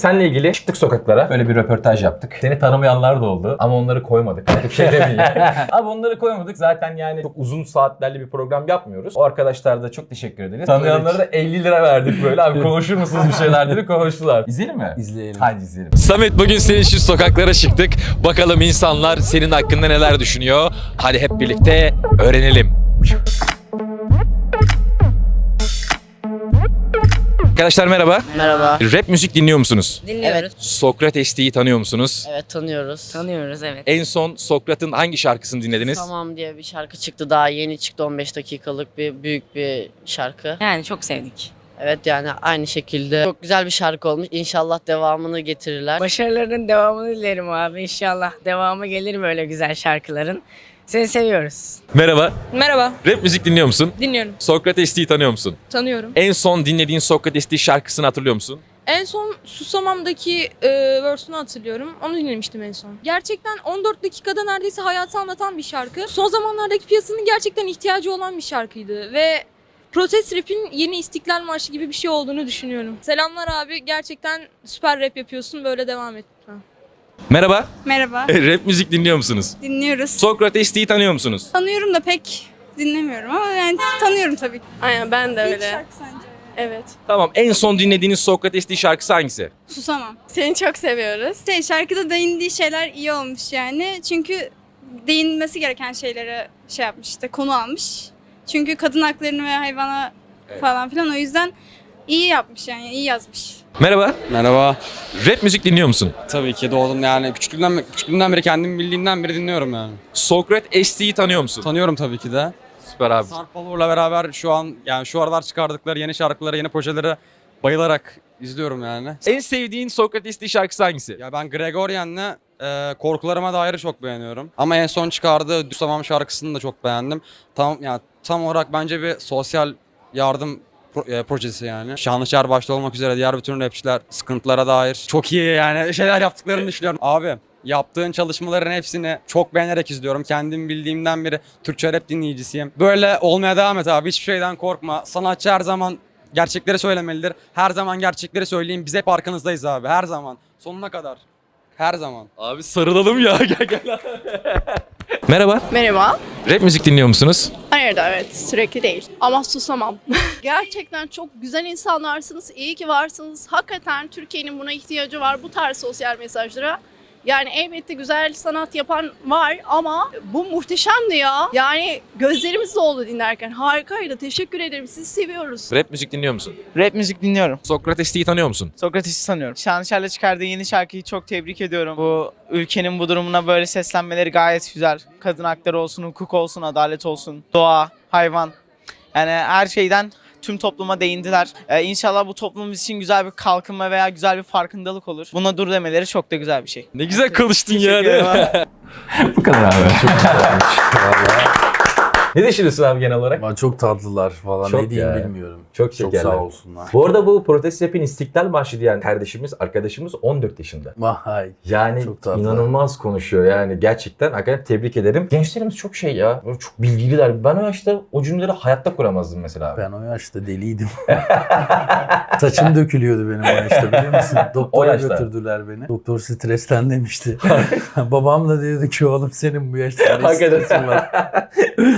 Seninle ilgili çıktık sokaklara. Böyle bir röportaj yaptık. Seni tanımayanlar da oldu ama onları koymadık. Artık şey demeyeyim. Abi onları koymadık. Zaten yani çok uzun saatlerli bir program yapmıyoruz. O arkadaşlara da çok teşekkür ederiz. Tanıyanlara da 50 lira verdik böyle. Abi konuşur musunuz bir şeyler dedi konuştular. İzleyelim mi? İzleyelim. Hadi izleyelim. Samet bugün senin için sokaklara çıktık. Bakalım insanlar senin hakkında neler düşünüyor. Hadi hep birlikte öğrenelim. Arkadaşlar merhaba. Merhaba. Rap müzik dinliyor musunuz? Evet. Sokrates'i tanıyor musunuz? Evet tanıyoruz. Tanıyoruz evet. En son Sokrat'ın hangi şarkısını dinlediniz? Tamam diye bir şarkı çıktı daha yeni çıktı 15 dakikalık bir büyük bir şarkı. Yani çok sevdik. Evet yani aynı şekilde çok güzel bir şarkı olmuş. İnşallah devamını getirirler. Başarıların devamını dilerim abi. İnşallah devamı gelir böyle güzel şarkıların. Seni seviyoruz. Merhaba. Merhaba, Rap müzik dinliyor musun? dinliyorum, Sokrates'i tanıyor musun? tanıyorum. En son dinlediğin Sokrates'i şarkısını hatırlıyor musun? En son Susamam'daki e, verse'ünü hatırlıyorum. Onu dinlemiştim en son. Gerçekten 14 dakikada neredeyse hayatı anlatan bir şarkı. Son zamanlardaki piyasanın gerçekten ihtiyacı olan bir şarkıydı ve Protest Rap'in yeni İstiklal Marşı gibi bir şey olduğunu düşünüyorum. Selamlar abi, gerçekten süper rap yapıyorsun, böyle devam et. lütfen. Merhaba. Merhaba. Rap müzik dinliyor musunuz? Dinliyoruz. Sokrates'i tanıyor musunuz? Tanıyorum da pek dinlemiyorum ama yani tanıyorum tabii ki. Aynen ben de İlk öyle. şarkı sence? Evet. Tamam. En son dinlediğiniz Sokrates'i şarkısı hangisi? Susamam. Seni çok seviyoruz. Şey, şarkıda değindiği şeyler iyi olmuş yani. Çünkü değinmesi gereken şeylere şey yapmış işte konu almış. Çünkü kadın haklarını ve hayvana falan filan o yüzden iyi yapmış yani iyi yazmış. Merhaba. Merhaba. Rap müzik dinliyor musun? Tabii ki doğdum yani küçüklüğümden, küçüklüğümden beri kendim bildiğimden beri dinliyorum yani. Sokrates'i tanıyor musun? Tanıyorum tabii ki de. Süper abi. Sarp Balur'la beraber şu an yani şu aralar çıkardıkları yeni şarkıları, yeni projeleri bayılarak izliyorum yani. En sevdiğin Sokrates'i şarkısı hangisi? Ya ben Gregorian'la e, Korkularıma Dair'i çok beğeniyorum. Ama en son çıkardığı Düsamam şarkısını da çok beğendim. Tam yani tam olarak bence bir sosyal yardım pro- e, projesi yani. Şanlışer başta olmak üzere diğer bütün rapçiler sıkıntılara dair çok iyi yani şeyler yaptıklarını düşünüyorum. Abi yaptığın çalışmaların hepsini çok beğenerek izliyorum. Kendim bildiğimden beri Türkçe rap dinleyicisiyim. Böyle olmaya devam et abi. Hiçbir şeyden korkma. Sanatçı her zaman gerçekleri söylemelidir. Her zaman gerçekleri söyleyin. Biz hep arkanızdayız abi. Her zaman. Sonuna kadar. Her zaman. Abi sarılalım ya. Gel gel. Merhaba. Merhaba. Rap müzik dinliyor musunuz? Da evet sürekli değil. Ama susamam. Gerçekten çok güzel insanlarsınız. İyi ki varsınız. Hakikaten Türkiye'nin buna ihtiyacı var bu tarz sosyal mesajlara. Yani elbette güzel sanat yapan var ama bu muhteşemdi ya. Yani gözlerimiz doldu dinlerken. Harikaydı. Teşekkür ederim. Sizi seviyoruz. Rap müzik dinliyor musun? Rap müzik dinliyorum. Sokrates'i tanıyor musun? Sokrates'i sanıyorum. Şanışer'le çıkardığı yeni şarkıyı çok tebrik ediyorum. Bu ülkenin bu durumuna böyle seslenmeleri gayet güzel. Kadın hakları olsun, hukuk olsun, adalet olsun, doğa, hayvan. Yani her şeyden tüm topluma değindiler. Ee, inşallah bu toplumumuz için güzel bir kalkınma veya güzel bir farkındalık olur. Buna dur demeleri çok da güzel bir şey. Ne güzel konuştun ya. Teşekkür değil mi? ederim. Bu kadar abi. Çok güzel. Ne düşünüyorsun abi genel olarak? Ama çok tatlılar falan Çok ne diyeyim ya. bilmiyorum. Çok Çok şekerler. sağ olsunlar. Bu arada bu Protest Rap'in İstiklal Marşı diyen kardeşimiz, arkadaşımız 14 yaşında. Vay. Yani Çok inanılmaz konuşuyor yani gerçekten hakikaten tebrik ederim. Gençlerimiz çok şey ya, çok bilgililer. Ben o yaşta o cümleleri hayatta kuramazdım mesela abi. Ben o yaşta deliydim. Saçım dökülüyordu benim o yaşta biliyor musun? Doktora götürdüler beni. Doktor stresten demişti. Babam da dedi ki oğlum senin bu yaşta stresin var.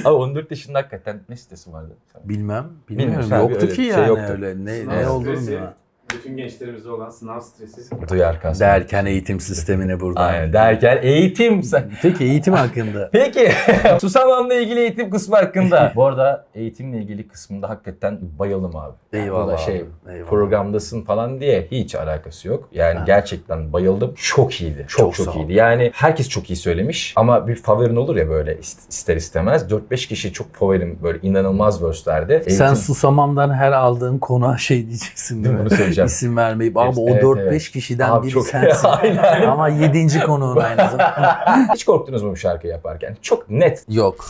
Abi 14 yaşında hakikaten ne sitesi vardı? Bilmem. Bilmiyorum, Bilmiyorum. Yoktu öyle ki şey yani yoktu. öyle. Ne, ne olduğunu bilmem. Bütün gençlerimizde olan sınav stresi. Duyar kasma. Derken eğitim sistemine buradan. Aynen derken eğitim. sen- Peki eğitim hakkında. Peki Susamam'la ilgili eğitim kısmı hakkında. Bu arada eğitimle ilgili kısmında hakikaten bayıldım abi. Yani Eyvallah burada şey abi, eyvallah. programdasın falan diye hiç alakası yok. Yani Ha. gerçekten bayıldım. Çok iyiydi. Çok Çok çok, iyiydi. Yani herkes çok iyi söylemiş ama bir favorin olur ya böyle ist- ister istemez. 4-5 kişi çok favorim böyle inanılmaz verse'lerde. Sen Eğitim- susamamdan her aldığın konuğa şey diyeceksin değil mi? Bunu söyleyeceğim. İsim vermeyip abi o Evet, 4-5 evet. kişiden Abi biri çok- sensin. Aynen. Ama 7. konuğun aynı zamanda. Hiç korktunuz mu bu şarkı yaparken? Çok net. Yok.